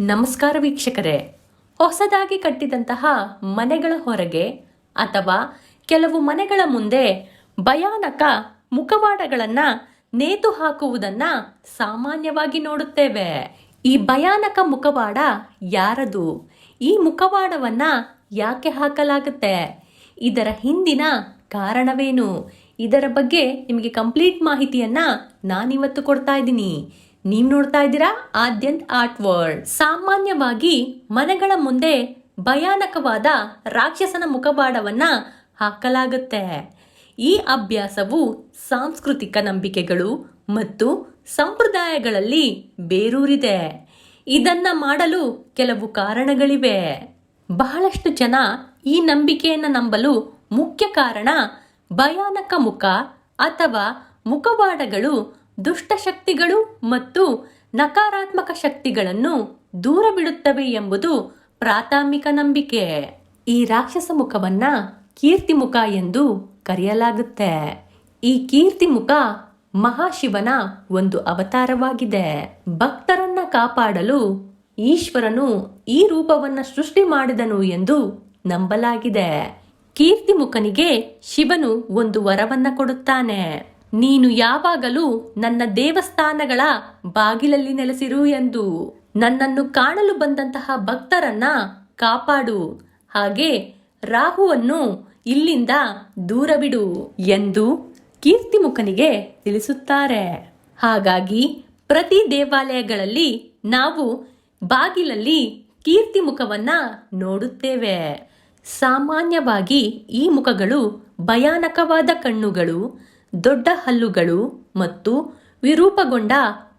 ನಮಸ್ಕಾರ ವೀಕ್ಷಕರೇ. ಹೊಸದಾಗಿ ಕಟ್ಟಿದಂತಹ ಮನೆಗಳ ಹೊರಗೆ ಅಥವಾ ಕೆಲವು ಮನೆಗಳ ಮುಂದೆ ಭಯಾನಕ ಮುಖವಾಡಗಳನ್ನ ನೇತು ಹಾಕುವುದನ್ನ ಸಾಮಾನ್ಯವಾಗಿ ನೋಡುತ್ತೇವೆ. ಈ ಭಯಾನಕ ಮುಖವಾಡ ಯಾರದು? ಈ ಮುಖವಾಡವನ್ನ ಯಾಕೆ ಹಾಕಲಾಗುತ್ತೆ? ಇದರ ಹಿಂದಿನ ಕಾರಣವೇನು? ಇದರ ಬಗ್ಗೆ ನಿಮಗೆ ಕಂಪ್ಲೀಟ್ ಮಾಹಿತಿಯನ್ನ ನಾನಿವತ್ತು ಕೊಡ್ತಾ ಇದ್ದೀನಿ. ನೀವು ನೋಡ್ತಾ ಇದ್ದೀರಾ? Aadyanta art world. ಸಾಮಾನ್ಯವಾಗಿ ಮನೆಗಳ ಮುಂದೆ ಭಯಾನಕವಾದ ರಾಕ್ಷಸನ ಮುಖವಾಡವನ್ನ ಹಾಕಲಾಗುತ್ತೆ. ಈ ಅಭ್ಯಾಸವು ಸಾಂಸ್ಕೃತಿಕ ನಂಬಿಕೆಗಳು ಮತ್ತು ಸಂಪ್ರದಾಯಗಳಲ್ಲಿ ಬೇರೂರಿದೆ. ಇದನ್ನ ಮಾಡಲು ಕೆಲವು ಕಾರಣಗಳಿವೆ. ಬಹಳಷ್ಟು ಜನ ಈ ನಂಬಿಕೆಯನ್ನು ನಂಬಲು ಮುಖ್ಯ ಕಾರಣ ಭಯಾನಕ ಮುಖ ಅಥವಾ ಮುಖವಾಡಗಳು ದುಷ್ಟಶಕ್ತಿಗಳು ಮತ್ತು ನಕಾರಾತ್ಮಕ ಶಕ್ತಿಗಳನ್ನು ದೂರ ಬಿಡುತ್ತವೆ ಎಂಬುದು ಪ್ರಾಥಮಿಕ ನಂಬಿಕೆ. ಈ ರಾಕ್ಷಸ ಮುಖವನ್ನ ಕೀರ್ತಿ ಮುಖ ಎಂದು ಕರೆಯಲಾಗುತ್ತೆ. ಈ ಕೀರ್ತಿ ಮುಖ ಮಹಾಶಿವನ ಒಂದು ಅವತಾರವಾಗಿದೆ. ಭಕ್ತರನ್ನ ಕಾಪಾಡಲು ಈಶ್ವರನು ಈ ರೂಪವನ್ನ ಸೃಷ್ಟಿ ಮಾಡಿದನು ಎಂದು ನಂಬಲಾಗಿದೆ. ಕೀರ್ತಿಮುಖನಿಗೆ ಶಿವನು ಒಂದು ವರವನ್ನ ಕೊಡುತ್ತಾನೆ. ನೀನು ಯಾವಾಗಲೂ ನನ್ನ ದೇವಸ್ಥಾನಗಳ ಬಾಗಿಲಲ್ಲಿ ನೆಲೆಸಿರು ಎಂದು ನನ್ನನ್ನು ಕಾಣಲು ಬಂದಂತಹ ಭಕ್ತರನ್ನ ಕಾಪಾಡು. ಹಾಗೆ ರಾಹುವನ್ನು ಇಲ್ಲಿಂದ ದೂರವಿಡು ಎಂದು ಕೀರ್ತಿಮುಖನಿಗೆ ತಿಳಿಸುತ್ತಾರೆ. ಹಾಗಾಗಿ ಪ್ರತಿ ದೇವಾಲಯಗಳಲ್ಲಿ ನಾವು ಬಾಗಿಲಲ್ಲಿ ಕೀರ್ತಿ ಮುಖವನ್ನ ನೋಡುತ್ತೇವೆ. ಸಾಮಾನ್ಯವಾಗಿ ಈ ಮುಖಗಳು ಭಯಾನಕವಾದ ಕಣ್ಣುಗಳು ದೊಡ್ಡ ಹಲ್ಲುಗಳು ಮತ್ತು ವಿರೂಪಗೊಂಡ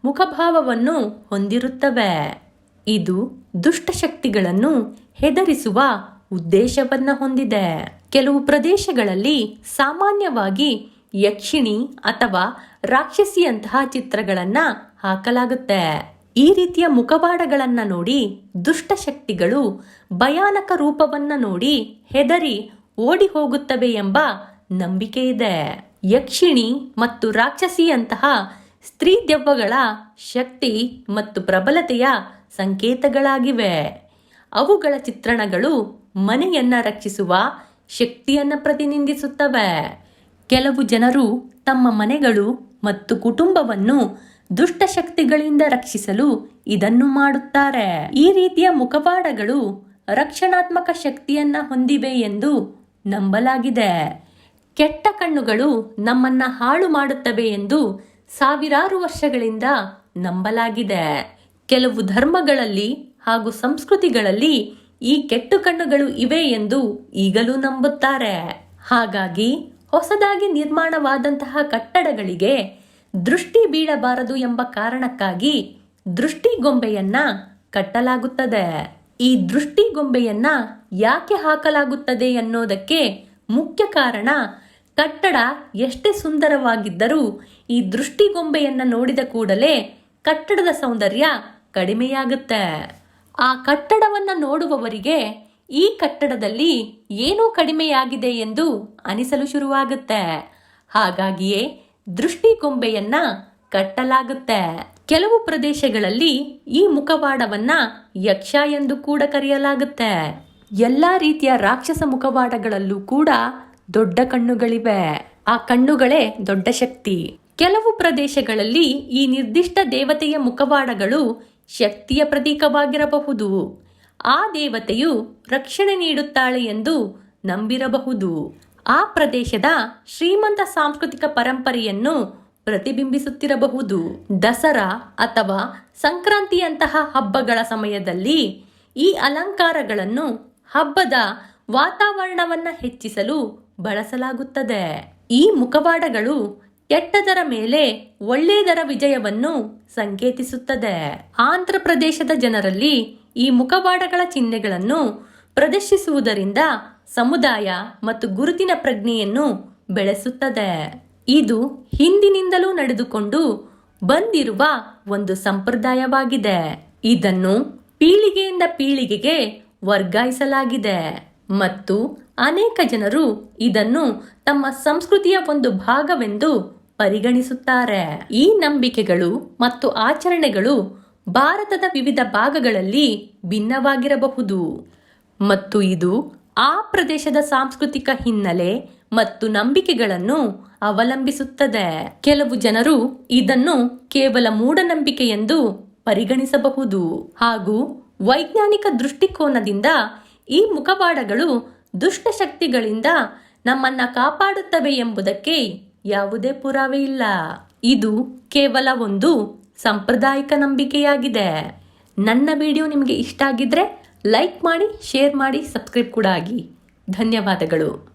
ಮುಖಭಾವವನ್ನು ಹೊಂದಿರುತ್ತವೆ. ಇದು ದುಷ್ಟಶಕ್ತಿಗಳನ್ನು ಹೆದರಿಸುವ ಉದ್ದೇಶವನ್ನ ಹೊಂದಿದೆ. ಕೆಲವು ಪ್ರದೇಶಗಳಲ್ಲಿ ಸಾಮಾನ್ಯವಾಗಿ ಯಕ್ಷಿಣಿ ಅಥವಾ ರಾಕ್ಷಸಿಯಂತಹ ಚಿತ್ರಗಳನ್ನು ಹಾಕಲಾಗುತ್ತೆ. ಈ ರೀತಿಯ ಮುಖವಾಡಗಳನ್ನು ನೋಡಿ ದುಷ್ಟಶಕ್ತಿಗಳು ಭಯಾನಕ ರೂಪವನ್ನು ನೋಡಿ ಹೆದರಿ ಓಡಿ ಹೋಗುತ್ತವೆ ಎಂಬ ನಂಬಿಕೆ ಇದೆ. ಯಕ್ಷಿಣಿ ಮತ್ತು ರಾಕ್ಷಸಿಯಂತಹ ಸ್ತ್ರೀ ದೆವ್ವಗಳ ಶಕ್ತಿ ಮತ್ತು ಪ್ರಬಲತೆಯ ಸಂಕೇತಗಳಾಗಿವೆ. ಅವುಗಳ ಚಿತ್ರಣಗಳು ಮನೆಯನ್ನ ರಕ್ಷಿಸುವ ಶಕ್ತಿಯನ್ನ ಪ್ರತಿನಿಧಿಸುತ್ತವೆ. ಕೆಲವು ಜನರು ತಮ್ಮ ಮನೆಗಳು ಮತ್ತು ಕುಟುಂಬವನ್ನು ದುಷ್ಟಶಕ್ತಿಗಳಿಂದ ರಕ್ಷಿಸಲು ಇದನ್ನು ಮಾಡುತ್ತಾರೆ. ಈ ರೀತಿಯ ಮುಖವಾಡಗಳು ರಕ್ಷಣಾತ್ಮಕ ಶಕ್ತಿಯನ್ನ ಹೊಂದಿವೆ ಎಂದು ನಂಬಲಾಗಿದೆ. ಕೆಟ್ಟ ಕಣ್ಣುಗಳು ನಮ್ಮನ್ನ ಹಾಳು ಮಾಡುತ್ತವೆ ಎಂದು ಸಾವಿರಾರು ವರ್ಷಗಳಿಂದ ನಂಬಲಾಗಿದೆ. ಕೆಲವು ಧರ್ಮಗಳಲ್ಲಿ ಹಾಗೂ ಸಂಸ್ಕೃತಿಗಳಲ್ಲಿ ಈ ಕೆಟ್ಟು ಕಣ್ಣುಗಳು ಇವೆ ಎಂದು ಈಗಲೂ ನಂಬುತ್ತಾರೆ. ಹಾಗಾಗಿ ಹೊಸದಾಗಿ ನಿರ್ಮಾಣವಾದಂತಹ ಕಟ್ಟಡಗಳಿಗೆ ದೃಷ್ಟಿ ಬೀಳಬಾರದು ಎಂಬ ಕಾರಣಕ್ಕಾಗಿ ದೃಷ್ಟಿಗೊಂಬೆಯನ್ನ ಕಟ್ಟಲಾಗುತ್ತದೆ. ಈ ದೃಷ್ಟಿಗೊಂಬೆಯನ್ನ ಯಾಕೆ ಹಾಕಲಾಗುತ್ತದೆ ಅನ್ನೋದಕ್ಕೆ ಮುಖ್ಯ ಕಾರಣ ಕಟ್ಟಡ ಎಷ್ಟೇ ಸುಂದರವಾಗಿದ್ದರೂ ಈ ದೃಷ್ಟಿಗೊಂಬೆಯನ್ನು ನೋಡಿದ ಕೂಡಲೇ ಕಟ್ಟಡದ ಸೌಂದರ್ಯ ಕಡಿಮೆಯಾಗುತ್ತೆ. ಆ ಕಟ್ಟಡವನ್ನು ನೋಡುವವರಿಗೆ ಈ ಕಟ್ಟಡದಲ್ಲಿ ಏನೂ ಕಡಿಮೆಯಾಗಿದೆ ಎಂದು ಅನಿಸಲು ಶುರುವಾಗುತ್ತೆ. ಹಾಗಾಗಿಯೇ ದೃಷ್ಟಿಗೊಂಬೆಯನ್ನ ಕಟ್ಟಲಾಗುತ್ತೆ. ಕೆಲವು ಪ್ರದೇಶಗಳಲ್ಲಿ ಈ ಮುಖವಾಡವನ್ನ ಯಕ್ಷ ಎಂದು ಕೂಡ ಕರೆಯಲಾಗುತ್ತೆ. ಎಲ್ಲಾ ರೀತಿಯ ರಾಕ್ಷಸ ಮುಖವಾಡಗಳಲ್ಲೂ ಕೂಡ ದೊಡ್ಡ ಕಣ್ಣುಗಳಿವೆ. ಆ ಕಣ್ಣುಗಳೇ ದೊಡ್ಡ ಶಕ್ತಿ. ಕೆಲವು ಪ್ರದೇಶಗಳಲ್ಲಿ ಈ ನಿರ್ದಿಷ್ಟ ದೇವತೆಯ ಮುಖವಾಡಗಳು ಶಕ್ತಿಯ ಪ್ರತೀಕವಾಗಿರಬಹುದು. ಆ ದೇವತೆಯು ರಕ್ಷಣೆ ನೀಡುತ್ತಾಳೆ ಎಂದು ನಂಬಿರಬಹುದು. ಆ ಪ್ರದೇಶದ ಶ್ರೀಮಂತ ಸಾಂಸ್ಕೃತಿಕ ಪರಂಪರೆಯನ್ನು ಪ್ರತಿಬಿಂಬಿಸುತ್ತಿರಬಹುದು. ದಸರಾ ಅಥವಾ ಸಂಕ್ರಾಂತಿಯಂತಹ ಹಬ್ಬಗಳ ಸಮಯದಲ್ಲಿ ಈ ಅಲಂಕಾರಗಳನ್ನು ಹಬ್ಬದ ವಾತಾವರಣವನ್ನು ಹೆಚ್ಚಿಸಲು ಬಳಸಲಾಗುತ್ತದೆ. ಈ ಮುಖವಾಡಗಳು ಕೆಟ್ಟದರ ಮೇಲೆ ಒಳ್ಳೆಯದರ ವಿಜಯವನ್ನು ಸಂಕೇತಿಸುತ್ತದೆ. ಆಂಧ್ರ ಪ್ರದೇಶದ ಜನರಲ್ಲಿ ಈ ಮುಖವಾಡಗಳ ಚಿಹ್ನೆಗಳನ್ನು ಪ್ರದರ್ಶಿಸುವುದರಿಂದ ಸಮುದಾಯ ಮತ್ತು ಗುರುತಿನ ಪ್ರಜ್ಞೆಯನ್ನು ಬೆಳೆಸುತ್ತದೆ. ಇದು ಹಿಂದಿನಿಂದಲೂ ನಡೆದುಕೊಂಡು ಬಂದಿರುವ ಒಂದು ಸಂಪ್ರದಾಯವಾಗಿದೆ. ಇದನ್ನು ಪೀಳಿಗೆಯಿಂದ ಪೀಳಿಗೆಗೆ ವರ್ಗಾಯಿಸಲಾಗಿದೆ ಮತ್ತು ಅನೇಕ ಜನರು ಇದನ್ನು ತಮ್ಮ ಸಂಸ್ಕೃತಿಯ ಒಂದು ಭಾಗವೆಂದು ಪರಿಗಣಿಸುತ್ತಾರೆ. ಈ ನಂಬಿಕೆಗಳು ಮತ್ತು ಆಚರಣೆಗಳು ಭಾರತದ ವಿವಿಧ ಭಾಗಗಳಲ್ಲಿ ಭಿನ್ನವಾಗಿರಬಹುದು. ಮತ್ತು ಇದು ಆ ಪ್ರದೇಶದ ಸಾಂಸ್ಕೃತಿಕ ಹಿನ್ನೆಲೆ ಮತ್ತು ನಂಬಿಕೆಗಳನ್ನು ಅವಲಂಬಿಸುತ್ತದೆ. ಕೆಲವು ಜನರು ಇದನ್ನು ಕೇವಲ ಮೂಢನಂಬಿಕೆ ಎಂದು ಪರಿಗಣಿಸಬಹುದು. ಹಾಗೂ ವೈಜ್ಞಾನಿಕ ದೃಷ್ಟಿಕೋನದಿಂದ ಈ ಮುಖವಾಡಗಳು ದುಷ್ಟಶಕ್ತಿಗಳಿಂದ ನಮ್ಮನ್ನ ಕಾಪಾಡುತ್ತವೆ ಎಂಬುದಕ್ಕೆ ಯಾವುದೇ ಪುರಾವೆ ಇಲ್ಲ. ಇದು ಕೇವಲ ಒಂದು ಸಾಂಪ್ರದಾಯಿಕ ನಂಬಿಕೆಯಾಗಿದೆ. ನನ್ನ ವಿಡಿಯೋ ನಿಮಗೆ ಇಷ್ಟ ಆಗಿದ್ರೆ ಲೈಕ್ ಮಾಡಿ, ಶೇರ್ ಮಾಡಿ, ಸಬ್ಸ್ಕ್ರೈಬ್ ಕೂಡ ಆಗಿ. ಧನ್ಯವಾದಗಳು.